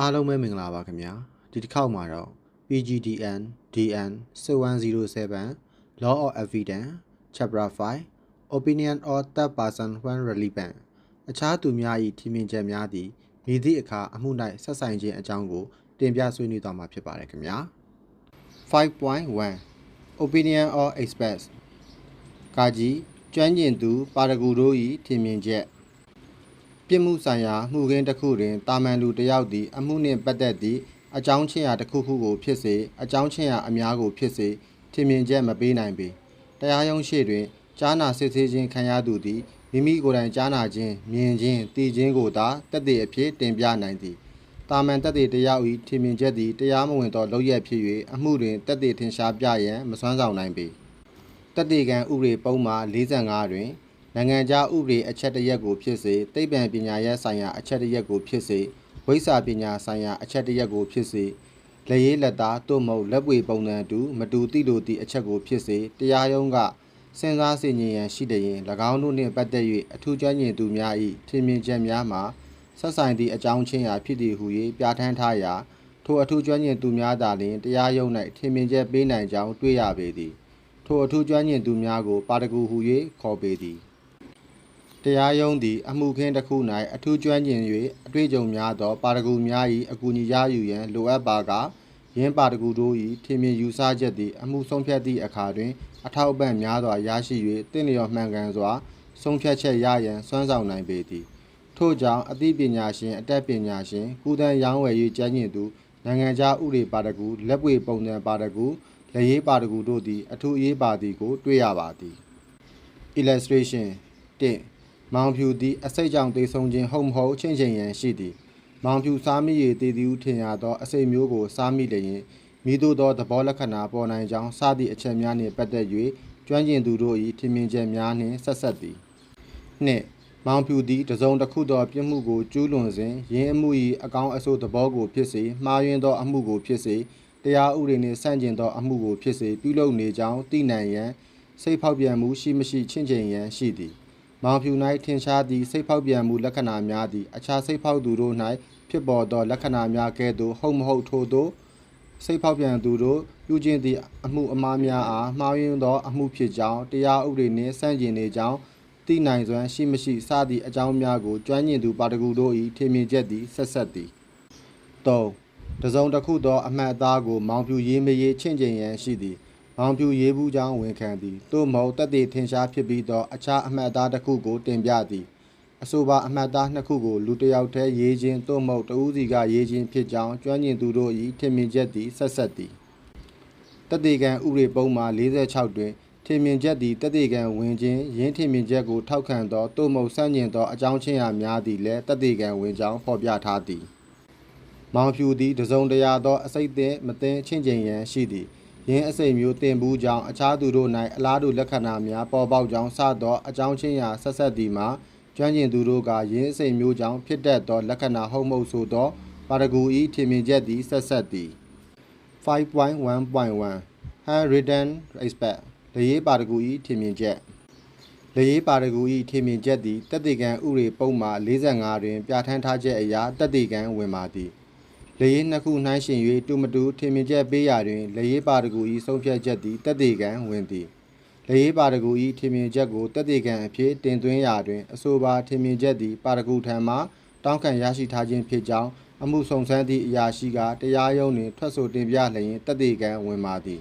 အားလုံးပဲမင်္ဂလာပါခင်ဗျာဒီတစ်ခေါက်မှာတော့ PGDN DN 6107 Law of Evidence Chapter 5 Opinion of third person when relevant အခြားသူများ၏ထင်မြင်ချက်များသည်မိသည့်အခါအမှု၌ဆက်ဆိုင်ခြင်းအကြောင်းကိုတင်ပြဆွေးနွေးသွားမှာဖြစ်ပါတယ်ခင်ဗျာ5.1 Opinion of experts ကာကြီးကျွမ်းကျင်သူ ပါရဂူတို့၏ထင်မြင်ချက် ပြစ်မှုဆိုင်ရာမှုခင်းတစ်ခုတွင်တာမန်လူတစ်ယောက်သည်အမှုနှင့်ပတ်သက်သည့်အကြောင်းချင်းရာတစ်ခုခုကိုဖြစ်စေအကြောင်းချင်းရာအများကိုဖြစ်စေထင်မြင်ချက်မပေးနိုင်ပေတရားရုံးရှေ့တွင်ကြားနာစစ်ဆေးခြင်းခံရသူသည်မိမိကိုယ်တိုင်ကြားနာခြင်းမြင်ခြင်းသိခြင်းကိုသာတက်တဲ့အဖြစ်တင်ပြနိုင်သည်တာမန်တက်တဲ့တရား၏ထင်မြင်ချက်သည်တရားမဝင်သောလုပ်ရက်ဖြစ်၍အမှုတွင်တက်တဲ့ထင်ရှားပြရန်မစွမ်းဆောင်နိုင်ပေတက်တဲ့ကံဥပဒေပုံမှာ45တွင် နိုင်ငံခြားဥပဒေအချက်တစ်ရက်ကိုဖြစ်စေသိပ္ပံပညာရပ်ဆိုင်ရာအချက်တစ်ရက်ကိုဖြစ်စေဝိဇ္ဇာပညာဆိုင်ရာအချက်တစ်ရက်ကိုဖြစ်စေလက်ရေးလက်သားသို့မဟုတ်လက်ပွေပုံစံတူမတူတိလိုသည့်အချက်ကိုဖြစ်စေတရားရုံးကစဉ်းစားဆင်ခြင်ရန်ရှိတဲ့ရင်၎င်းတို့နှင့်ပတ်သက်၍အထူးကျွမ်းကျင်သူများ၏ထင်မြင်ချက်များမှာဆက်ဆိုင်သည့်အကြောင်းချင်းရာဖြစ်သည်ဟု၍ပြဋ္ဌာန်းထားရာထိုအထူးကျွမ်းကျင်သူများသာလျှင်တရားရုံး၌ထင်မြင်ချက်ပေးနိုင်ကြောင်းတွေ့ရပေသည်ထိုအထူးကျွမ်းကျင်သူများကိုပါတကူဟု၍ခေါ်ပေသည် တရားရုံးသည် အမှုခင်းတစ်ခု၌အထူးကျွမ်းကျင်၍အတွေ့အကြုံများသော ပါရဂူများ၏အကူအညီရယူရန် လိုအပ်ပါက ယင်းပါရဂူတို့၏ထင်မြင်ယူဆချက်သည် အမှုဆုံးဖြတ်သည့်အခါတွင် အထောက်အပံ့များစွာ ရရှိ၍တင့်လျော်မှန်ကန်စွာ ဆုံးဖြတ်ချက်ရရန် စွမ်းဆောင်နိုင်ပေသည် ထို့ကြောင့် အသိပညာရှင် အတတ်ပညာရှင်ကုသန်ရောင်းဝယ်ရေးကျန်းကျင်သူ နိုင်ငံခြားဥပဒေပါရဂူ လက်ပွေပုံစံပါရဂူ လက်ရေးပါရဂူတို့သည် အထူးအရေးပါသည်ကို တွေ့ရပါသည် illustration 1 မောင်ဖြူသည်အစိတ်ကြောင့်တေဆုံခြင်းဟုတ်မဟုတ်ချင်းချင်းရန်ရှိသည်မောင်ဖြူစားမိရည်တည်သည်ဟုထင်ရသောအစိတ်မျိုးကိုစားမိလျင်မိတို့သောသဘောလက္ခဏာပေါ်နိုင်ကြောင်းစသည့်အချက်များနှင့်ပတ်သက်၍ကျွမ်းကျင်သူတို့၏ထင်မြင်ချက်များနှင့်ဆက်ဆက်သည်နှင့်မောင်ဖြူသည်တစုံတစ်ခုသောပြစ်မှုကိုကျူးလွန်စဉ်ယင်းအမှု၏အကောင်းအဆိုးသဘောကိုဖြစ်စေမှားယွင်းသောအမှုကိုဖြစ်စေတရားဥပဒေနှင့်ဆန့်ကျင်သောအမှုကိုဖြစ်စေပြုလုပ်နေကြောင်းသိနိုင်ရန်စိတ်ဖောက်ပြန်မှုရှိမရှိချင့်ချိန်ရန်ရှိသည် မောင်ဖြူ၌ထင်ရှားသည့်စိတ်ဖောက်ပြန်မှုလက္ခဏာများသည်အခြားစိတ်ဖောက်သူတို့၌ဖြစ်ပေါ်သောလက္ခဏာများကဲ့သို့ဟုတ်မဟုတ်ထို့သောစိတ်ဖောက်ပြန်သူတို့ပြုကျင့်သည့်အမှုအမှားများအားမှားယွင်းသောအမှုဖြစ်ကြောင်းတရားဥပဒေနှင့်ဆန့်ကျင်နေကြောင်းသိနိုင်စွမ်းရှိမရှိစသည့်အကြောင်းများကိုကျွမ်းကျင်သူပါတကူတို့၏ထင်မြင်ချက်သည်ဆက်ဆက်သည်၃တစုံတစ်ခုသောအမှတ်အသားကိုမောင်ဖြူရေးမရေးချင့်ကျင်ရန်ရှိသည် မောင်ဖြူရေးဘူးကြောင်းဝန်ခံသည်သို့မဟုတ်တက်တည်ထင်ရှားဖြစ်ပြီးသောအခြားအမှတ်အသားတစ်ခုကိုတင်ပြသည်အဆိုပါအမှတ်အသားနှစ်ခုကိုလူတစ်ယောက်တည်းရေးခြင်းသို့မဟုတ်တဦးစီကရေးခြင်းဖြစ်ကြောင်းကျွမ်းကျင်သူတို့၏ထင်မြင်ချက်သည်ဆက်ဆက်သည်တက်တည်ကံဥပဒေပုံမှာ46တွင်ထင်မြင်ချက်သည်တက်တည်ကံဝင်ခြင်းရင်းထင်မြင်ချက်ကိုထောက်ခံသောသို့မဟုတ်ဆန့်ကျင်သောအကြောင်းချင်းရာများသည်လည်းတက်တည်ကံဝင်ကြောင်းဖော်ပြထားသည်မောင်ဖြူသည်တစုံတရာသောအစိတ်သင်မသိချင်းချင်းရန်ရှိသည် ယင်းအစိတ်မျိုးတင်ဘူးကြောင့်အခြားသူတို့၌အလားတူလက္ခဏာများပေါ်ပေါက်ကြောင်းစသောအကြောင်းချင်းရာဆက်ဆက်သည်မှာကျွမ်းကျင်သူတို့ကယင်းအစိတ်မျိုးကြောင့်ဖြစ်တတ်သောလက္ခဏာဟုတ်မဟုတ်ဆိုသောပါရဂူဤထင်မြင်ချက်သည်ဆက်ဆက်သည်5.1.1 handwritten expert လေရေးပါရဂူဤထင်မြင်ချက်လေရေးပါရဂူဤထင်မြင်ချက်သည်တက်တေကံဥရေပုံမှာ45တွင် ပြဋ္ဌာန်းထားချက်အရာတက်တေကံဝင်ပါသည် လေရေးနှစ်ခုနှိုင်းရှင်၍တူမတူထင်မြင်ချက်ပေးရာတွင်လေရေးပါတကူ၏ဆုံးဖြတ်ချက်သည်တက်သေးကံဝင်သည်လေရေးပါတကူ၏ထင်မြင်ချက်ကိုတက်သေးကံအဖြစ်တင်သွင်းရာတွင်အဆိုပါထင်မြင်ချက်သည်ပါတကူထံမှတောင်းခံရရှိထားခြင်းဖြစ်ကြောင်းအမှုဆောင်ဆန်းသည့်အရာရှိကတရားရုံးတွင်ထွက်ဆိုတင်ပြလျင်တက်သေးကံဝင်ပါသည်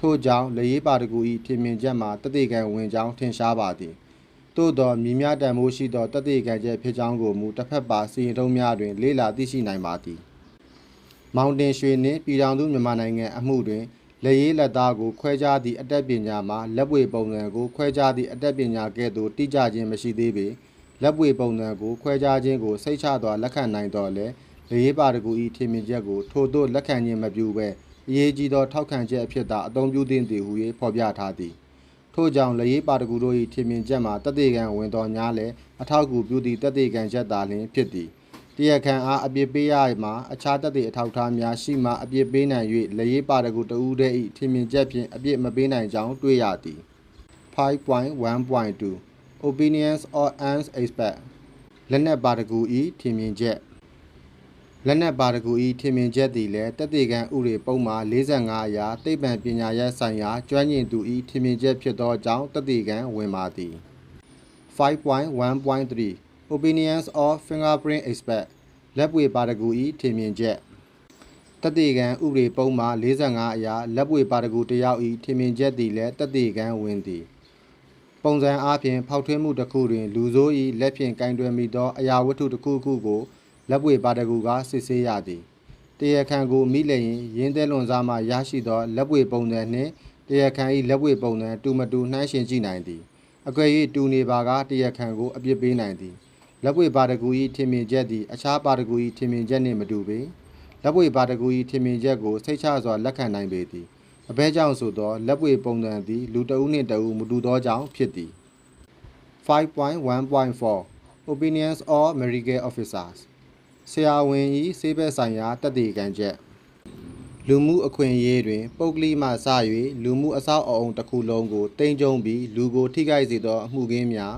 ထို့ကြောင့်လေရေးပါတကူ၏ထင်မြင်ချက်မှာတက်သေးကံဝင်ကြောင်းထင်ရှားပါသည်သို့သောမြည်များတန်မိုးရှိသောတက်သေးကံချက်ဖြစ်ကြောင်းကိုမူတစ်ဖက်ပါစီရင်ထုံးများတွင် လေ့လာသိရှိနိုင်ပါသည် မောင်တင်ရွှေနှင့်ပြည်ထောင်စုမြန်မာနိုင်ငံအမှုတွင်လက်ရေးလက်သားကိုခွဲခြားသည့်အတက်ပညာမှာလက်ပွေပုံစံကိုခွဲခြားသည့်အတက်ပညာကဲ့သို့တိကျခြင်းမရှိသေးပေလက်ပွေပုံစံကိုခွဲခြားခြင်းကိုစိတ်ချစွာလက်ခံနိုင်တော်လဲလက်ရေးပါတကူဤထင်မြင်ချက်ကိုထို့သို့လက်ခံခြင်းမပြုဘဲအရေးကြီးသောထောက်ခံချက်အဖြစ်သာအသုံးပြုသင့်သည်ဟု၍ဖော်ပြထားသည်ထို့ကြောင့်လက်ရေးပါတကူတို့၏ထင်မြင်ချက်မှာတသက်ကံဝင်တော်များလဲအထောက်အကူပြုသည့်တသက်ကံချက်သာလျှင်ဖြစ်သည် တရားခံအားအပြစ်ပေးရမှာအခြားတက်တဲ့အထောက်အထားများရှိမှအပြစ်ပေးနိုင်၍လက်ရေးပါတကူတဦးတည်း၏ထင်မြင်ချက်ဖြင့်အပြစ်မပေးနိုင်ကြောင်းတွေ့ရသည်5.1.2 Opinions or ans expert လက်နက်ပါတကူ၏ထင်မြင်ချက်လက်နက်ပါတကူဤထင်မြင်ချက်သည်လည်းတက်တေကံဥရေပုံမှာ45အရာသိပ္ပံပညာရပ်ဆိုင်ရာကျွမ်းကျင်သူဤထင်မြင်ချက်ဖြစ်သောကြောင့်တက်တေကံဝင်ပါသည်5.1.3 Opinions of Fingerprint Expert လက်ပွေပါတကူဤထင်မြင်ချက်တက်တေကံဥရေပုံမှာ45အရာလက်ပွေပါတကူတယောက်ဤထင်မြင်ချက်သည်လည်းတက်တေကံဝင်သည်ပုံစံအားဖြင့်ဖောက်ထွင်းမှုတစ်ခုတွင် လူဆိုး၏လက်ဖြင့်ကင်တွယ်မိသောအရာဝတ္ထုတစ်ခုခုကိုလက်ပွေပါတကူကစစ်ဆေးရသည်တရားခံကိုမိလျင်ရင်းသဲလွန်စားမှရရှိသောလက်ပွေပုံစံနှင့်တရားခံ၏လက်ပွေပုံစံတူမတူနှိုင်းယှဉ်ကြည့်နိုင်သည်အကွယ်၍တူနေပါကတရားခံကိုအပြစ်ပေးနိုင်သည် လက်ပွေပါတကူ၏ထင်မြင်ချက်သည်အခြားပါတကူ၏ထင်မြင်ချက်နှင့်မတူပေလက်ပွေပါတကူ၏ထင်မြင်ချက်ကိုစိတ်ချစွာလက်ခံနိုင်ပေသည်အဘဲကြောင့်ဆိုသောလက်ပွေပုံစံသည်လူတဦးနှင့်တဦးမတူသောကြောင့်ဖြစ်သည်5.1.4 Opinions of Medical Officers ဆရာဝန်၏စေဘက်ဆိုင်ရာတည်တည်ခံချက်လူမှုအခွင့်အရေးတွင် ပုဂ္ဂလိမှစ၍လူမှုအဆောက်အအုံတစ်ခုလုံးကိုတင်ကြုံပြီးလူကိုထိခိုက်စေသောအမှုခင်းများ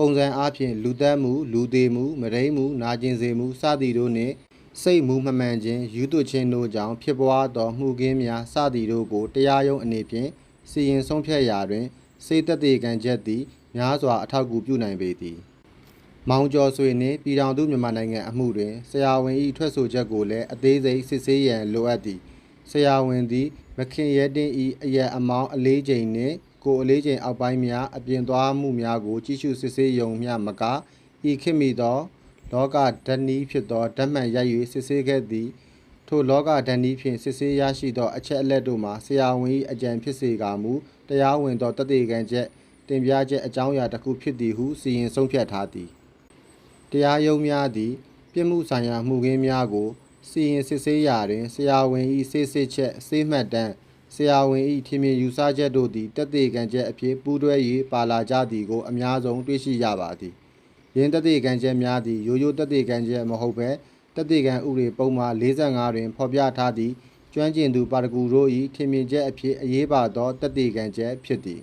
ပုံစံအားဖြင့်လူသက်မှုလူသေးမှုမရိမှုနာကျင်စေမှုစသည်တို့နှင့်စိတ်မှုမမှန်ခြင်းယူသွခြင်းတို့ကြောင့်ဖြစ်ပွားသောမှုခင်းများစသည်တို့ကိုတရားရုံးအနေဖြင့်စီရင်ဆုံးဖြတ်ရာတွင်စေတသိက်ခံချက်သည်များစွာအထောက်အကူပြုနိုင်ပေသည်မောင်ကျော်ဆွေနှင့်ပြည်ထောင်စုမြန်မာနိုင်ငံအမှုတွင်ဆရာဝန်၏ထွက်ဆိုချက်ကိုလည်းအသေးစိတ်စစ်ဆေးရန်လိုအပ်သည်ဆရာဝန်သည် မခင်ရဲတင်း၏အရက်အမောင်းအလေးချိန်နှင့် ကိုယ်အလေးချိန်အောက်ပိုင်းများအပြင်သွားမှုများကိုကြည့်ရှုစစ်ဆေးယုံမျှမကဤခေတ်မီသောလောကဓာတ်နည်းဖြစ်သောဓာတ်မှန်ရိုက်၍စစ်ဆေးခဲ့သည်ထိုလောကဓာတ်နည်းဖြင့်စစ်ဆေးရရှိသောအချက်အလက်တို့မှာဆရာဝန်၏အကြံဖြစ်စေကာမူတရားဝင်သောတသက်ခံချက်တင်ပြချက်အကြောင်းအရာတစ်ခုဖြစ်သည်ဟုစီရင်ဆုံးဖြတ်ထားသည်တရားရုံးများသည်ပြစ်မှုဆိုင်ရာမှုခင်းများကိုစီရင်စစ်ဆေးရာတွင်ဆရာဝန်၏စစ်စစ်ချက်စေးမှတ်တမ်း ဆရာဝန်၏ထင်မြင်ယူဆချက်တို့သည်တက်သေးကံချက်အဖြစ်ပူးတွဲ၍ပါလာကြသည်ကိုအများဆုံးတွေ့ရှိရပါသည်ယင်းတက်သေးကံချက်များသည်ရိုးရိုးတက်သေးကံချက်မဟုတ်ဘဲတက်သေးကံဥပဒေပုံမှာ45တွင်ဖော်ပြထားသည့်ကျွမ်းကျင်သူပါရဂူတို့၏ထင်မြင်ချက်အဖြစ်အရေးပါသောတက်သေးကံချက်ဖြစ်သည်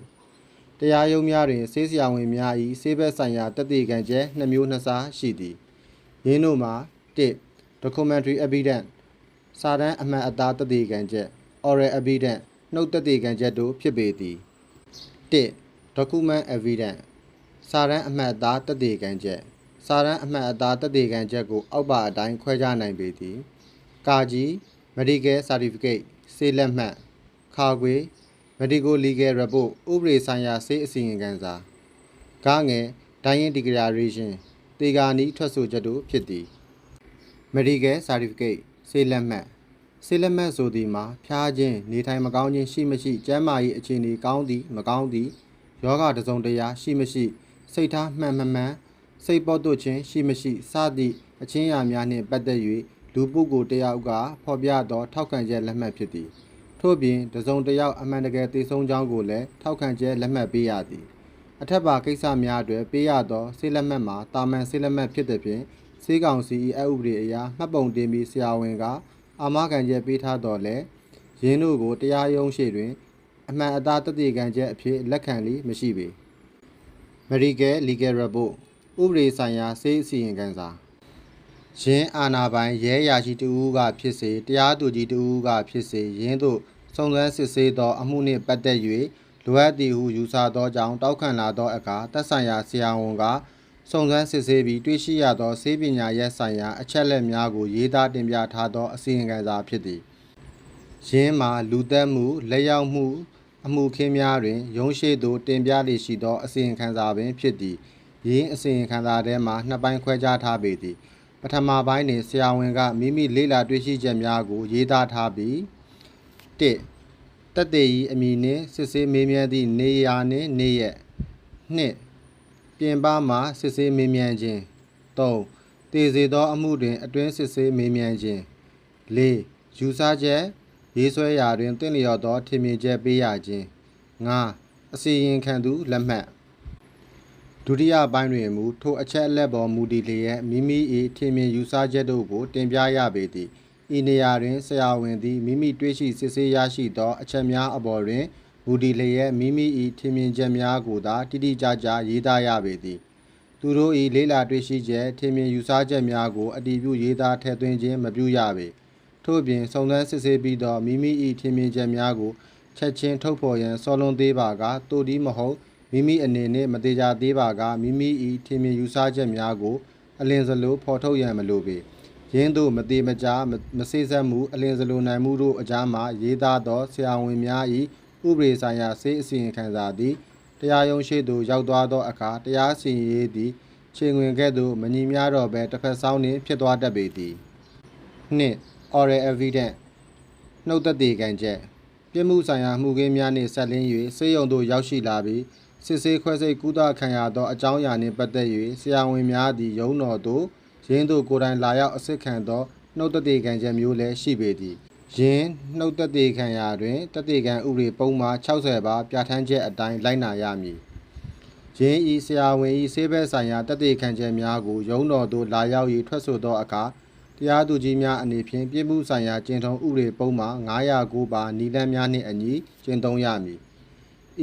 တရားရုံးများတွင်ဆေးဆရာဝန်များ၏ဆေးဘက်ဆိုင်ရာတည်တည်ခံချက်2မျိုး2စားရှိသည်။ယင်းတို့မှာ1 documentary evidence စာတမ်းအမှန်အသားတည်တည်ခံချက် oral evidence နှုတ်တည်တည်ခံချက်တို့ဖြစ်ပေသည်။1 document evidence စာတမ်းအမှန်အသားတည်တည်ခံချက်စာတမ်းအမှန်အသားတည်တည်ခံချက်ကို အောက်ပါအတိုင်းခွဲခြားနိုင်ပေသည်။ကာကြီး medical certificate ဆေးလက်မှတ်ခါခွေ medical legal report ဥပဒေဆိုင်ရာစေးအစီရင်ခံစာဂငယ် dying declaration တေဂာနီထွက်ဆိုချက်တို့ဖြစ်သည် medical certificate စေးလက်မှတ် စေးလက်မှတ်ဆိုသည်မှာဖျားခြင်းနေထိုင်မကောင်းခြင်းရှိမရှိကျန်းမာရေးအခြေအနေကောင်းသည်မကောင်းသည်ယောဂတစ်စုံတစ်ရာရှိမရှိ စိတ်ထားမှန်မမှန်စိတ်ပေါ်တို့ခြင်းရှိမရှိစသည့်အချင်းရာများနှင့်ပတ်သက်၍လူပုဂ္ဂိုလ်တစ်ယောက်ကဖော်ပြသော ထောက်ခံချက်လက်မှတ်ဖြစ်သည်ထို့ပြင်တစုံတစ်ယောက်အမှန်တကယ်တည်ဆုံးကြောင်းကိုလည်းထောက်ခံချက်လက်မှတ်ပေးရသည်အထက်ပါကိစ္စများအတွက်ပေးရသောစေလက်မှတ်မှာတာမန်စေလက်မှတ်ဖြစ်တဲ့ဖြင့်စေကောင်စီ၏အဥပဒေအရာမှတ်ပုံတင်ပြီးဆရာဝန်က အာမခံချက်ပေးထားတော်လဲရင်းတို့ကိုတရားရုံးရှိတွင် အမှန်အသားတည်တည်ခံချက်အဖြစ်လက်ခံလီမရှိပေ Medical Legal Report ဥပဒေဆိုင်ရာစေအစီရင်ခံစာရင်းအာနာပိုင်ရဲရာရှိတူဦးကဖြစ်စေတရားသူကြီးတူဦးကဖြစ်စေရင်းတို့စုံစမ်းစစ်ဆေးသော အမှုနှင့်ပတ်သက်၍လိုအပ်သည်ဟုယူဆသောကြောင့်တောက်ခံလာသောအခါသက်ဆိုင်ရာဆရာဝန်က စုံစမ်းစစ်ဆေးပြီးတွေ့ရှိရသောဆေးပညာရပ်ဆိုင်ရာအချက်အလက်များကိုရေးသားတင်ပြထားသောအစီရင်ခံစာဖြစ်သည်။ရင်းမှာလူသက်မှုလက်ရောက်မှုအမှုခင်းများတွင်ရုံးရှိသို့တင်ပြလေရှိသောအစီရင်ခံစာပင်ဖြစ်သည်။ရင်းအစီရင်ခံစာထဲမှာနှစ်ပိုင်းခွဲခြားထားပေသည်။ပထမပိုင်းတွင်ဆရာဝန်ကမိမိလေ့လာတွေ့ရှိချက်များကိုရေးသားထားပြီး1တက်သေးဤအမည်နှင့်စစ်ဆေးမေးမြန်းသည့်နေရာနှင့်နေရက်2 ပြင်ပမှစစ်ဆေးမေးမြန်းခြင်း3တည်စေသောအမှုတွင်အတွင်းစစ်ဆေးမေးမြန်းခြင်း4ယူဆချက်ရေးဆွဲရာတွင်တင့်လျော်သောထင်မြင်ချက်ပေးရခြင်း5အစီရင်ခံသူလက်မှတ်ဒုတိယပိုင်းတွင်မူထိုအချက်အလက်ပေါ်မူတည်လျက်မိမိ၏ထင်မြင်ယူဆချက်တို့ကို တင်ပြရပေသည်ဤနေရာတွင်ဆရာဝန်သည်မိမိတွေ့ရှိစစ်ဆေးရရှိသောအချက်များအပေါ်တွင် မူတည်လျက်မိမိ၏ထင်မြင်ချက်များကိုသာတိတိကျကျရေးသားရပေသည်သူသူတို့၏လေးလာတွေ့ရှိချက်ထင်မြင်ယူဆချက်များကိုအတည်ပြုရေးသားထည့်သွင်းခြင်းမပြုရပေထို့ပြင်စုံစမ်းစစ်ဆေးပြီးသောမိမိ၏ထင်မြင်ချက်များကိုချက်ချင်းထုတ်ဖော်ရန်စောလွန်သေးပါကတိုဒီမဟုတ်မိမိအနေနှင့်မသေးကြသေးပါကမိမိ၏ထင်မြင်ယူဆချက်များကို အလင်းစလိုဖော်ထုတ်ရန်မလိုပေရင်းတို့မသေးမကြားမစေစက်မှုအလင်းစလိုနိုင်မှုတို့အကြားမှာရေးသားသောဆရာဝန်များ၏ ဥပဒေဆိုင်ရာစေအစီရင်ခံစာသည်တရားရုံးရှိသို့ရောက်သွားသောအခါတရားစီရင်ရေးသည်ချိန်ဝင်ကဲ့သို့မညီမျှတော့ဘဲတစ်ဖက်ဆောင်နှင့်ဖြစ်သွားတတ်ပေသည်နှစ် oral evidence နှုတ်သက်သေခံချက်ပြစ်မှုဆိုင်ရာမှုခင်းများနှင့်ဆက်လင်း၍စေယုံသို့ရောက်ရှိလာပြီးစစ်ဆေးခွဲစိတ်ကုသခံရသောအကြောင်းအရာနှင့်ပတ်သက်၍ဆရာဝန်များသည်ရုံးတော်သို့ရင်းသို့ကိုယ်တိုင်လာရောက်အစစ်ခံသောနှုတ်သက်သေခံချက်မျိုးလည်းရှိပေသည် ယင်းနှုတ်သက်သေခံရာတွင်သက်သေခံဥပဒေပုံမှား60ပါပြဋ္ဌာန်းချက်အတိုင်းလိုက်နာရမည်ယင်းဤဆရာဝန်ဤဆေးဘက်ဆိုင်ရာသက်သေခံချက်များကိုရုံးတော်သို့လာရောက်၍ထွက်ဆိုသောအခါတရားသူကြီးများအနေဖြင့်ပြည်မှုဆိုင်ရာကျင့်ထုံးဥပဒေပုံမှာ909ပါနီလန်းများနှင့်အညီကျင့်သုံးရမည်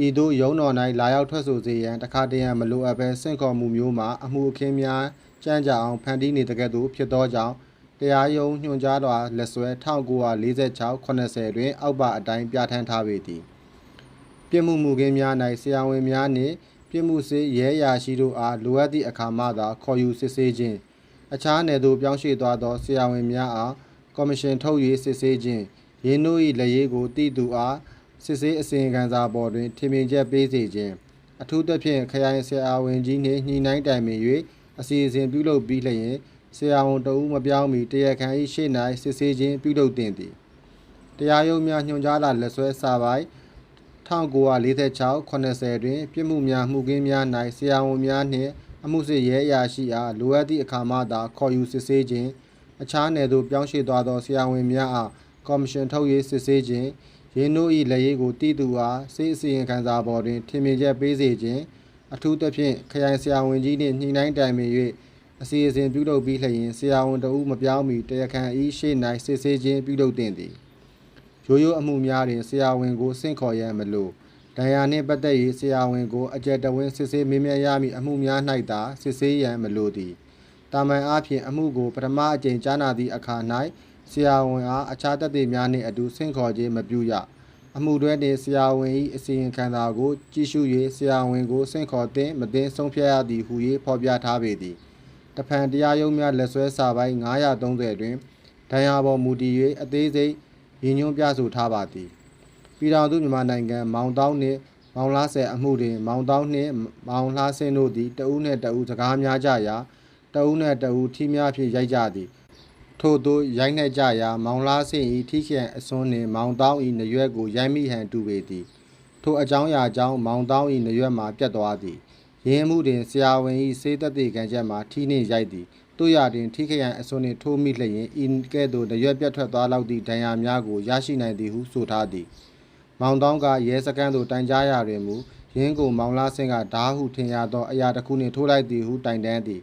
ဤသို့ရုံးတော်၌လာရောက်ထွက်ဆိုစေရန်တခါတရံမလိုအပ်ဘဲဆင့်ခေါ်မှုမျိုးမှာအမှုအခင်းများကြမ်းကြအောင်ဖန်တီးနေတကယ်သို့ဖြစ်သောကြောင့် တရားရုံးညွှန်ကြားတော်လက်ဆွဲ1946 80တွင် အောက်ပါအတိုင်းပြဋ္ဌာန်းထားပေသည်ပြစ်မှုမှုခင်းများ၌ဆရာဝန်များနှင့်ပြစ်မှုစေရဲရာရှိတို့အားလိုအပ်သည့်အခါမှသာခေါ်ယူစစ်ဆေးခြင်းအခြားနယ်သို့ပြောင်းရွှေ့သွားသောဆရာဝန်များအားကော်မရှင်ထုတ်၍စစ်ဆေးခြင်းရင်းတို့၏လက်ရေးကိုတည်သူအားစစ်ဆေးအစီရင်ခံစာပေါ်တွင်ထင်မြင်ချက်ပေးစေခြင်းအထူးသဖြင့်ခရိုင်ဆရာဝန်ကြီးနှင့်ညှိနှိုင်းတိုင်ပင်၍အစီအစဉ်ပြုလုပ်ပြီးလျင် ဆရာဝန်တဦးမပြောင်းမီတရားခံ၏ရှေ့၌စစ်ဆေးခြင်းပြုလုပ်တင်သည်တရားရုံးများညွှန်ကြားလာလက်ဆွဲစာပိုက်1946 80တွင် ပြစ်မှုများမှုခင်းများ၌ဆရာဝန်များနှင့်အမှုစစ်ရဲအရာရှိအားလိုအပ်သည့်အခါမှသာခေါ်ယူစစ်ဆေးခြင်းအခြားနယ်သို့ပြောင်းရွှေ့သွားသောဆရာဝန်များအားကော်မရှင်ထုတ်ရေးစစ်ဆေးခြင်းရင်းတို့၏လက်ရေးကိုတည်သူအားစေအစီရင်ခံစာပေါ်တွင်ထင်မြင်ချက်ပေးစေခြင်းအထူးသဖြင့်ခရိုင်ဆရာဝန်ကြီးနှင့်ညှိနှိုင်းတိုင်ပင်၍ အစီအစဉ်ပြုလုပ်ပြီးလျင်ဆရာဝန်တဦးမပြောင်းမီတရားခံ၏ရှေ့၌စစ်ဆေးခြင်းပြုလုပ်တင်သည်ရိုးရိုးအမှုများတွင်ဆရာဝန်ကိုဆင့်ခေါ်ရန်မလိုဒဏ်ရာနှင့်ပတ်သက်၍ဆရာဝန်ကိုအကြက်တဝင်းစစ်ဆေးမေးမြန်းရမည့်အမှုများ၌သာစစ်ဆေးရန်မလိုသည်တာမန်အားဖြင့်အမှုကိုပထမအကြိမ်ကြားနာသည့်အခါ၌ဆရာဝန်အားအခြားသက်သေများနှင့်အတူဆင့်ခေါ်ခြင်းမပြုရအမှုတွဲတွင်ဆရာဝန်၏အစီရင်ခံစာကိုကြည့်ရှု၍ဆရာဝန်ကိုဆင့်ခေါ်သင့်မသင့်ဆုံးဖြတ်ရသည်ဟု၍ဖော်ပြထားပေသည် တဖန်တရားရုံးများလက်ဆွဲစာပိုင်း930တွင်ဒဏ်ရာပေါ်မူတည်၍အသေးစိတ်ရည်ညွှန်းပြဆိုထားပါသည်ပြည်ထောင်စုမြန်မာနိုင်ငံမောင်တောင်းနှင့်မောင်လားဆယ်အမှုတွင်မောင်တောင်းနှင့်မောင်လားဆင်းတို့သည်တဦးနှင့်တဦးစကားများကြရာတဦးနှင့်တဦးထီးများဖြင့်ရိုက်ကြသည်ထို့သောရိုက်နှက်ကြရာမောင်လားဆင်း၏ထိကျန်အစွန်းနှင့်မောင်တောင်း၏နရွက်ကိုရိုက်မိဟန်တူပေသည်ထိုအကြောင်းအရာကြောင့်မောင်တောင်း၏နရွက်မှာပြတ်သွားသည် ရင်းမှုတွင်ဆရာဝန်၏စေးသက်သေခံချက်မှာထီးနှင့်ရိုက်သည်တို့ရတွင်ထိခရိုင်အစွန်းနှင့်ထိုးမိလျင်ဤကဲ့သို့နရွက်ပြတ်ထွက်သွားလောက်သည့်ဒဏ်ရာများကိုရရှိနိုင်သည်ဟုဆိုထားသည်မောင်တောင်းကရဲစခန်းသို့တိုင်ကြားရာတွင်မူရင်းကိုမောင်လာဆင်းကဓာဟုထင်ရသောအရာတစ်ခုနှင့်ထိုးလိုက်သည်ဟုတိုင်တန်းသည်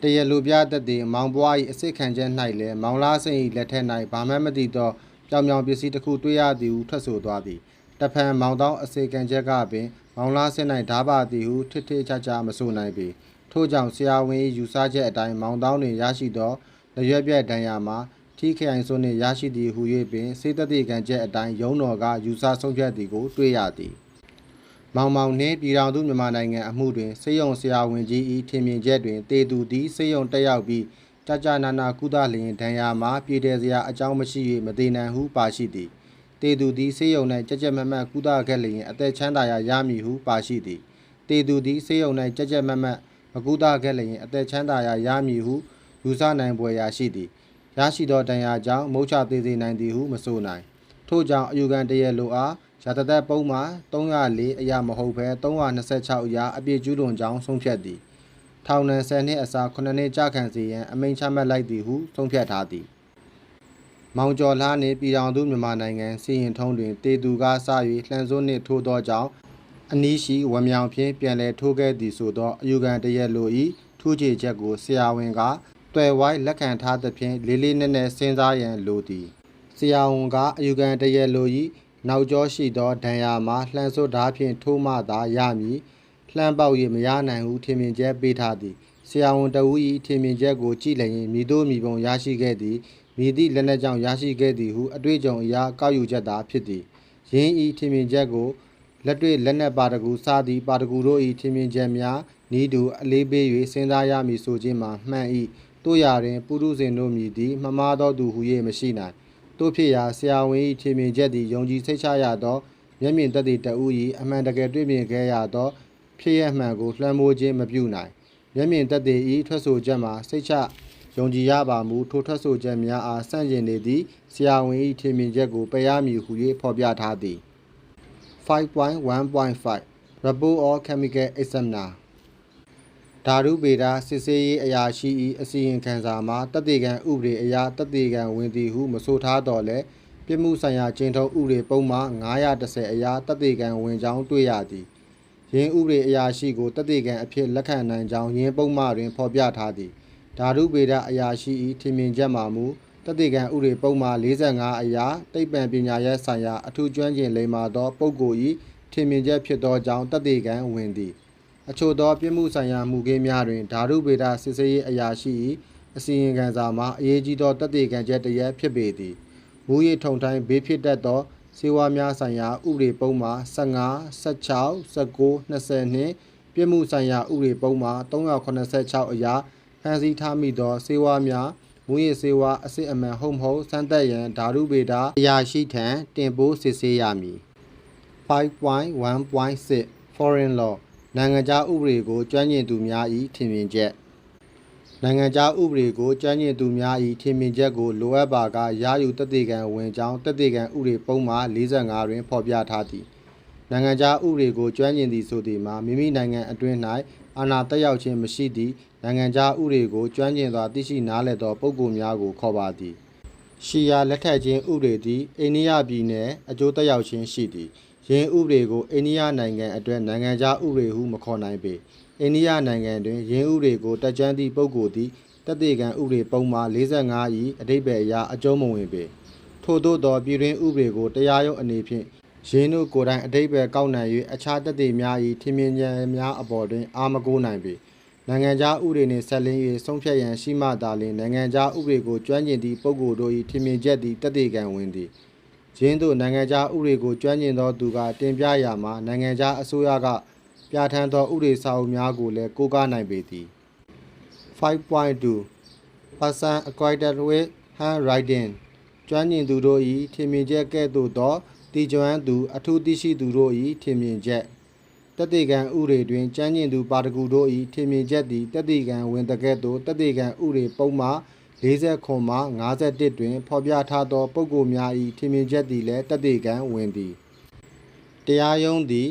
တရလူပြတတ်သည်မောင်ပွား၏အစစ်ခံချက်၌လည်းမောင်လာဆင်း၏လက်ထက်၌ဘာမှမသိသောပြောင်ပြောင်ပစ္စည်းတစ်ခုတွေ့ရသည်ဟုထွက်ဆိုသွားသည်တဖန်မောင်တောင်းအစစ်ခံချက်ကပင် မောင်လာဆင်း၌ဓာပါသည်ဟုထွတ်ထွတ်ချာချာမဆိုနိုင်ပေထို့ကြောင့်ဆရာဝန်၏ယူဆချက်အတိုင်းမောင်တောင်းတွင်ရရှိသောလက်ရွက်ပြက်ဒဏ်ရာမှာထိခရိုင်စွန်းနှင့်ရရှိသည်ဟု၍ပင်စေတသိက်ခံချက်အတိုင်းရုံးတော်ကယူဆဆုံးဖြတ်သည်ကိုတွေ့ရသည်မောင်မောင်နှင့်ပြည်တော်သူမြန်မာနိုင်ငံအမှုတွင်စေယုံဆရာဝန်ကြီး၏ထင်မြင်ချက်တွင်တေသူသည်စေယုံတက်ရောက်ပြီးကြာကြာနာနာကုသလျင်ဒဏ်ရာမှာပြည်တယ်စရာအကြောင်းမရှိ၍မသေးနိုင်ဟုပါရှိသည် တေသူသည်စေယုံ၌ကြက်ကြက်မတ်မတ်ကုသခဲ့လျင်အသက်ချမ်းသာရာရမည်ဟုပါရှိသည်တေသူသည်စေယုံ၌ကြက်ကြက်မတ်မတ်မကူတာခဲ့လျင်အသက်ချမ်းသာရာရမည်ဟုယူဆနိုင်ပွဲရာရှိသည်ရရှိသောတန်ရာကြောင့်မုတ်ချသေးစေနိုင်သည်ဟုမဆိုနိုင်ထို့ကြောင့်အယူခံတရလိုအားရာတသက်ပုံမှာ304အရာမဟုတ်ဘဲ326အရာအပြည့်ကျူးလွန်ကြောင်းဆုံးဖြတ်သည်ထောင်ဒဏ်10နှစ်အစား9နှစ်ကြာခံစေရန်အမိန့်ချမှတ်လိုက်သည်ဟုဆုံးဖြတ်ထားသည် မောင်ကျော်လားနှင့်ပြည်တော်သူမြန်မာနိုင်ငံစီရင်ထုံးတွင်တေသူကားစ၍လှန်စွန်းနှင့်ထိုးသောကြောင့်အနီးရှိဝမြောင်ဖြင့်ပြန်လည်ထိုးခဲ့သည်ဆိုသောအယူခံတရက်လို၏ထူးခြေချက်ကိုဆရာဝန်ကတွယ်ဝိုင်းလက်ခံထားသဖြင့်လေးလေးနက်နက်စဉ်းစားရန်လိုသည်ဆရာဝန်ကအယူခံတရက်လို၏နောက်ကျောရှိသောဒဏ်ရာမှာလှန်စွတ်ဓာဖြင့်ထိုးမှသာရမည်လှမ်းပေါက်၍မရနိုင်ဟုထင်မြင်ချက်ပေးထားသည်ဆရာဝန်တဦး၏ထင်မြင်ချက်ကိုကြည့်လျင်မိတို့မိပုံရရှိခဲ့သည် မိသည့်လက်နက်ကြောင့်ရရှိခဲ့သည်ဟုအတွေ့အကြုံအရကောက်ယူချက်သာဖြစ်သည်ယင်းဤထင်မြင်ချက်ကိုလက်တွေ့လက်နက်ပါတကူစသည့်ပါတကူတို့၏ထင်မြင်ချက်များဤသူအလေးပေး၍စဉ်းစားရမည်ဆိုခြင်းမှာမှန်၏တို့ရာတွင်ပုရုဇဉ်တို့မြည်သည်မမားသောသူဟု၍မရှိနိုင်တို့ဖြစ်ရာဆရာဝန်၏ထင်မြင်ချက်သည်ယုံကြည်စိတ်ချရသောမျက်မြင်သက်သေတဦး၏အမှန်တကယ်တွေ့မြင်ခဲ့ရသောဖြစ်ရမှန်ကိုလွှမ်းမိုးခြင်းမပြုနိုင်မျက်မြင်သက်သေဤထွက်ဆိုချက်မှာစိတ်ချ ယုံကြည်ရပါမူထိုထွက်ဆိုချက်များအားဆန့်ကျင်နေသည့်ဆရာဝန်၏ထင်မြင်ချက်ကိုပယ်ရမည်ဟု၍ဖော်ပြထားသည်5.1.5 Report of Chemical Examiner ဓာတုဗေဒစစ်ဆေးရေးအရာရှိ၏အစီရင်ခံစာမှာတသက်ခံဥပဒေအရာတသက်ခံဝင်သည်ဟုမဆိုထားတော့လဲပြစ်မှုဆိုင်ရာကျင့်ထုံးဥပဒေပုံမှန်930အရာတသက်ခံဝင်ကြောင်းတွေ့ရသည်ယင်းဥပဒေအရာရှိကိုတသက်ခံအဖြစ်လက်ခံနိုင်ကြောင်းယင်းပုံမှန်တွင်ဖော်ပြထားသည် ဓာတုဗေဒအရာရှိ၏ထင်မြင်ချက်မှာမူတသက်ခံဥပဒေပုံမှန်45အရာတိတ်ပံပညာရပ်ဆိုင်ရာအထူးကျွမ်းကျင်လိမ္မာသောပုဂ္ဂိုလ်၏ထင်မြင်ချက်ဖြစ်သောကြောင့်တသက်ခံဝင်သည်အချို့သောပြစ်မှုဆိုင်ရာမှုခင်းများတွင်ဓာတုဗေဒစစ်ဆေးရေးအရာရှိ၏အစီရင်ခံစာမှာအရေးကြီးသောတသက်ခံချက်တစ်ရပ်ဖြစ်ပေသည်မူရည်ထုံတိုင်းဘေးဖြစ်တတ်သောစေဝါများဆိုင်ရာဥပဒေပုံမှာ15 16 19 20နှင့်ပြစ်မှုဆိုင်ရာဥပဒေပုံမှာ386အရာ ဖန်ဆီးထားမိသောစေဝါများမူရည်စေဝါအစစ်အမှန်ဟုတ်မဟုတ်စမ်းသပ်ရန်ဓာတုဗေဒအရာရှိထံတင်ပို့စစ်ဆေးရမည်5.1.6 Foreign Law နိုင်ငံခြားဥပဒေကိုကျွမ်းကျင်သူများ၏ထင်မြင်ချက်နိုင်ငံခြားဥပဒေကိုကျွမ်းကျင်သူများ၏ထင်မြင်ချက်ကိုလိုအပ်ပါကရယူတသက်ခံဝင်ကြောင်းတသက်ခံဥပဒေပုံမှာ45တွင်ဖော်ပြထားသည်နိုင်ငံခြားဥပဒေကိုကျွမ်းကျင်သည်ဆိုသည်မှာမိမိနိုင်ငံအတွင်း၌ အာဏာတက်ရောက်ခြင်းမရှိသည့်နိုင်ငံခြားဥပဒေကိုကျွမ်းကျင်စွာသိရှိနားလည်သောပုဂ္ဂိုလ်များကိုခေါ်ပါသည်ရှီယာလက်ထက်ချင်းဥပဒေသည်အိန္ဒိယပြည်နယ်အကျိုးသက်ရောက်ခြင်းရှိသည်ယင်းဥပဒေကိုအိန္ဒိယနိုင်ငံအတွက်နိုင်ငံခြားဥပဒေဟုမခေါ်နိုင်ပေအိန္ဒိယနိုင်ငံတွင်ယင်းဥပဒေကိုတက်ကြွသည့်ပုဂ္ဂိုလ်သည်တသက်ခံဥပဒေပုံမှာ45၏အဓိပ္ပာယ်အရအကျုံးမဝင်ပေထို့သောသောပြည်တွင်ဥပဒေကိုတရားရုံးအနေဖြင့် ရင်းတို့ကိုယ်တိုင်အဓိပ္ပာယ်ကောက်နိုင်၍အခြားတသက်များ၏ထင်မြင်ဉာဏ်များအပေါ်တွင်အာမကိုနိုင်ပေနိုင်ငံခြားဥပဒေနှင့်ဆက်လင်း၍ဆုံးဖြတ်ရန်ရှိမှသာလျှင်နိုင်ငံခြားဥပဒေကိုကျွမ်းကျင်သည့်ပုဂ္ဂိုလ်တို့၏ထင်မြင်ချက်သည်တသက်ခံဝင်သည်ရင်းတို့နိုင်ငံခြားဥပဒေကိုကျွမ်းကျင်သောသူကတင်ပြရာမှာနိုင်ငံခြားအစိုးရကပြဋ္ဌာန်းသောဥပဒေစာအုပ်များကိုလည်းကိုးကားနိုင်ပေသည်5.2 person acquainted with handwriting ကျွမ်းကျင်သူတို့၏ထင်မြင်ချက်ကဲ့သို့သော တည်ကျွမ်းသူ အထူးသိရှိသူတို့၏ထင်မြင်ချက်တတိကံဥရေတွင်ကျမ်းကျင်သူပါတကူတို့၏ထင်မြင်ချက်သည်တတိကံဝင်တကဲ့သို့တတိကံဥရေပုံမှ40ခွန်မှ51တွင် ဖော်ပြထားသောပုဂ္ဂိုလ်များ၏ထင်မြင်ချက်သည်လည်းတတိကံဝင်သည်တရားရုံးသည်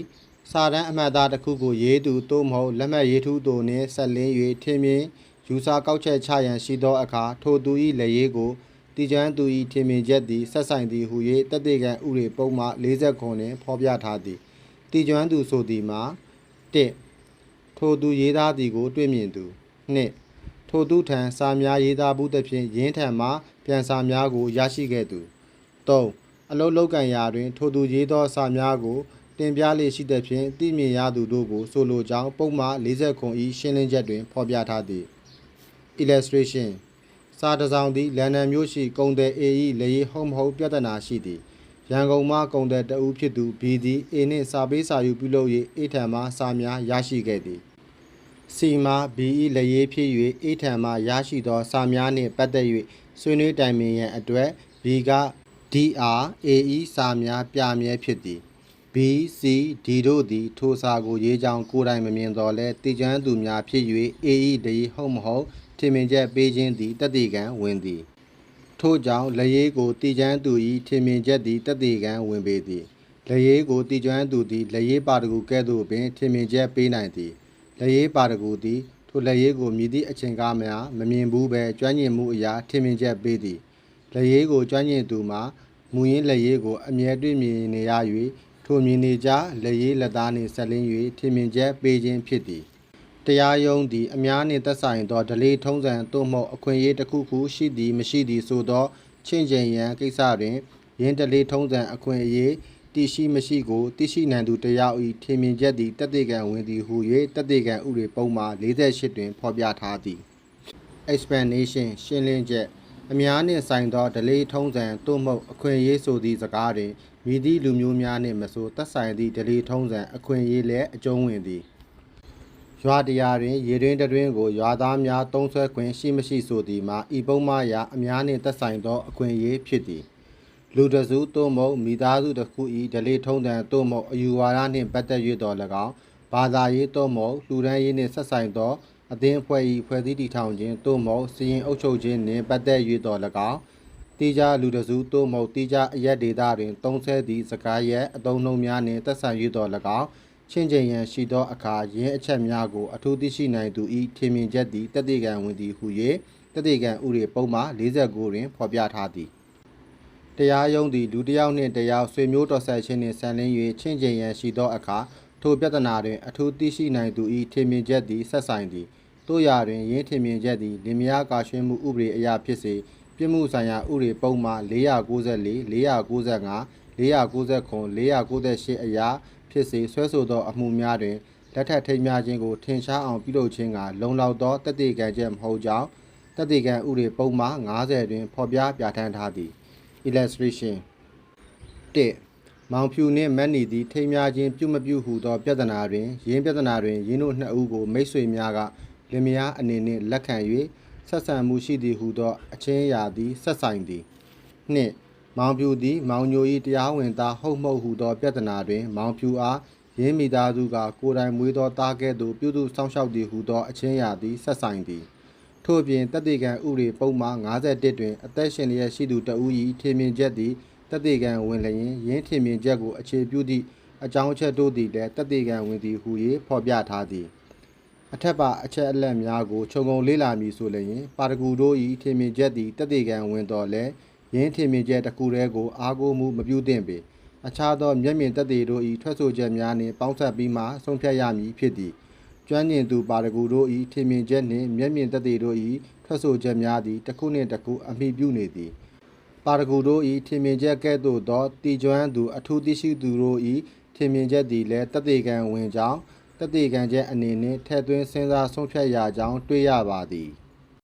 စာတမ်းအမှတ်အသားတစ်ခုကိုရေးသူသို့မဟုတ်လက်မှတ်ရေးထိုးသူနှင့်ဆက်လင်း၍ထင်မြင်ယူဆကောက်ချက်ချရန်ရှိသောအခါထိုသူ၏လက်ရေးကို တည်ကျမ်းသူ၏ထင်မြင်ချက်သည်ဆက်ဆိုင်သည်ဟု၍တသက်ခံဥရေပုံမှ40ခွန်နှင့်ဖော်ပြထားသည်တည်ကျွမ်းသူဆိုသည်မှာ1ထိုသူရေးသားသည်ကို တွေ့မြင်သူ2ထိုသူထံစာများရေးသားမှုသဖြင့်ရင်းထံမှပြန်စာများကိုရရှိခဲ့သူ3အလုတ်လောက်ကန်ရာတွင် ထိုသူရေးသောစာများကိုတင်ပြလေရှိသဖြင့်သိမြင်ရသူတို့ကိုဆိုလိုကြောင်းပုံမှ40ခွန်ဤရှင်းလင်းချက်တွင် ဖော်ပြထားသည် illustration စာတစ်စောင်သည်လန်ဒန်မြို့ရှိကုံတယ် A ၏လေရီဟုတ်မဟုတ်ပြဿနာရှိသည်ရန်ကုန်မှကုံတယ်တအူးဖြစ်သူ B သည် A နှင့်စာပေးစာယူပြုလုပ်၍အေထံမှစာများရရှိခဲ့သည် C မှ B ၏လေရီဖြစ်၍အေထံမှရရှိသောစာများနှင့်ပတ်သက်၍ဆွေးနွေးတိုင်ပင်ရန်အတွက် B က DR A ၏စာများပြမြဲဖြစ်သည် B C D တို့သည် ထိုစာကိုရေးကြောင်းကိုယ်တိုင်မမြင်တော်လဲတည်ကျမ်းသူများဖြစ်၍ A ၏တည်ဟုတ်မဟုတ် ထင်မြင်ချက်ပေးခြင်းသည်တသက်ကံဝင်သည်ထို့ကြောင့်လက်ရေးကိုတည်ကျမ်းသူ၏ထင်မြင်ချက်သည်တသက်ကံဝင်ပေသည်လက်ရေးကိုတည်ကျမ်းသူသည်လက်ရေးပါတကူကဲ့သို့ပင်ထင်မြင်ချက်ပေးနိုင်သည်လက်ရေးပါတကူသည်ထိုလက်ရေးကိုမြည်သည့်အချိန်ကားများမမြင်ဘူးပဲကျွမ်းကျင်မှုအရာထင်မြင်ချက်ပေးသည်လက်ရေးကိုကျွမ်းကျင်သူမှာမူရင်းလက်ရေးကိုအမြဲတွေ့မြင်နေရ၍ထိုမြင်နေကြလက်ရေးလက်သားနှင့်ဆက်လင်း၍ထင်မြင်ချက်ပေးခြင်းဖြစ်သည် တရားရုံးသည်အများနှင့်သက်ဆိုင်သောဒလေထုံးစံသို့မဟုတ်အခွင့်အရေးတစ်ခုခုရှိသည်မရှိသည်ဆိုသောချင့်ချိန်ရန်ကိစ္စတွင်ယင်းဒလေထုံးစံအခွင့်အရေးတည်ရှိမရှိကိုတည်ရှိနိုင်သူတစ်ယောက်၏ထင်မြင်ချက်သည်တသက်ကံဝင်သည်ဟု၍တသက်ကံဥပဒေပုံမှာ48တွင်ဖော်ပြထားသည် explanation ရှင်းလင်းချက်အများနှင့်ဆိုင်သော delay ထုံးစံသို့မဟုတ်အခွင့်အရေးဆိုသည့်စကားတွင်မည်သည့်လူမျိုးများနှင့်မဆိုသက်ဆိုင်သည့် delay ထုံးစံအခွင့်အရေးလည်းအကျုံးဝင်သည် ရွာတရားတွင် ရေတွင်တတွင်ကိုရွာသားများတုံးဆွဲခွင့်ရှိမရှိဆိုသည်မှာဤပုံမှားရာအများနှင့်သက်ဆိုင်သောအခွင့်အရေးဖြစ်သည်လူတစုသို့မဟုတ်မိသားစုတစ်ခု၏ဒလေထုံးတံသို့မဟုတ်အယူဝါဒနှင့်ပတ်သက်၍တော်၎င်းဘာသာရေးသို့မဟုတ်လူဒန်းရေးနှင့်ဆက်ဆိုင်သောအသင်းအဖွဲ့၏ဖွဲ့စည်းတည်ထောင်ခြင်းသို့မဟုတ်စီရင်အုပ်ချုပ်ခြင်းနှင့်ပတ်သက်၍တော်၎င်းတိကျလူတစုသို့မဟုတ်တိကျအရက်ဒေတာတွင်သုံးဆဲသည့်စကားရက်အသုံးနှုန်းများနှင့်သက်ဆိုင်၍တော်၎င်း ချင်းချင်းရန်ရှိသောအခါရင်းအချက်များကိုအထူးသိရှိနိုင်သူ၏ထင်မြင်ချက်သည်တသက်ကံဝင်သည်ဟု၍တသက်ကံဥရေပုံမှာ49တွင်ဖော်ပြထားသည်တရားရုံးသည်လူတစ်ယောက်နှင့်တစ်ယောက်ဆွေမျိုးတော်ဆက်ခြင်းနှင့်ဆန်လင်း၍ချင်းကျင်ရန်ရှိသောအခါထိုပြဿနာတွင်အထူးသိရှိနိုင်သူ၏ထင်မြင်ချက်သည်ဆက်ဆိုင်သည်တို့ရာတွင်ယင်းထင်မြင်ချက်သည်လင်မယားကာရွှေမှုဥပဒေအရာဖြစ်စေပြစ်မှုဆိုင်ရာဥပဒေပုံမှာ494 495 499 498အရာ ဖြစ်စေဆွဲဆိုသောအမှုများတွင်လက်ထပ်ထိမ်းများခြင်းကိုထင်ရှားအောင်ပြုလုပ်ခြင်းကလုံလောက်သောတသက်ကံချက်မဟုတ်ကြောင်းတသက်ကံဥပဒေပုံမှာ90တွင်ဖော်ပြပြဋ္ဌာန်းထားသည် illustration 1မောင်ဖြူနှင့်မက်နီသည်ထိမ်းများခြင်းပြုမပြုဟုသောပြဿနာတွင်ရင်းပြဿနာတွင်ရင်းတို့နှစ်ဦးကိုမိတ်ဆွေများကလင်မယားအနေနှင့်လက်ခံ၍ဆက်ဆံမှုရှိသည်ဟုသောအချင်းအရာသည်ဆက်ဆိုင်သည်နှင့် မောင်ဖြူသည် မောင်ညို၏တရားဝင်သားဟုတ်မဟုတ်ဟုသောပြဿနာတွင် မောင်ဖြူအားရင်းမိသားစုကကိုယ်တိုင်မွေးသောသားကဲ့သို့ပြုစုစောင့်ရှောက်သည်ဟုသောအချင်းအရာသည်ဆက်ဆိုင်သည်ထို့အပြင်တသက်ကံဥပဒေပုံမှာ51တွင်အသက်ရှင်လျက်ရှိသူတဦး၏ထင်မြင်ချက်သည်တသက်ကံဝင်လျင်ယင်းထင်မြင်ချက်ကိုအခြေပြုသည့်အကြောင်းအချက်တို့သည်လည်းတသက်ကံဝင်သည်ဟု၍ဖော်ပြထားသည်အထက်ပါအချက်အလက်များကိုခြုံငုံလေ့လာမည်ဆိုလျင်ပါရဂူတို့၏ထင်မြင်ချက်သည်တသက်ကံဝင်တော်လဲ ယင်းထင်မြင်ချက်တစ်ခုတည်းကိုအားကိုးမှုမပြုသင့်ပေအခြားသောမျက်မြင်သက်သေတို့၏ထွက်ဆိုချက်များနှင့်ပေါင်းစပ်ပြီးမှဆုံးဖြတ်ရမည်ဖြစ်သည်ကျွမ်းကျင်သူပါရဂူတို့၏ထင်မြင်ချက်နှင့်မျက်မြင်သက်သေတို့၏ထွက်ဆိုချက်များသည်တစ်ခုနှင့်တစ်ခုအမိပြုနေသည်ပါရဂူတို့၏ထင်မြင်ချက်ကဲ့သို့သောတည်ကျွမ်းသူအထူးသိရှိသူတို့၏ထင်မြင်ချက်သည်လည်းတသက်ကံဝင်ကြောင်းတသက်ကံချက်အနေနှင့်ထည့်သွင်းစဉ်းစားဆုံးဖြတ်ရကြောင်းတွေ့ရပါသည်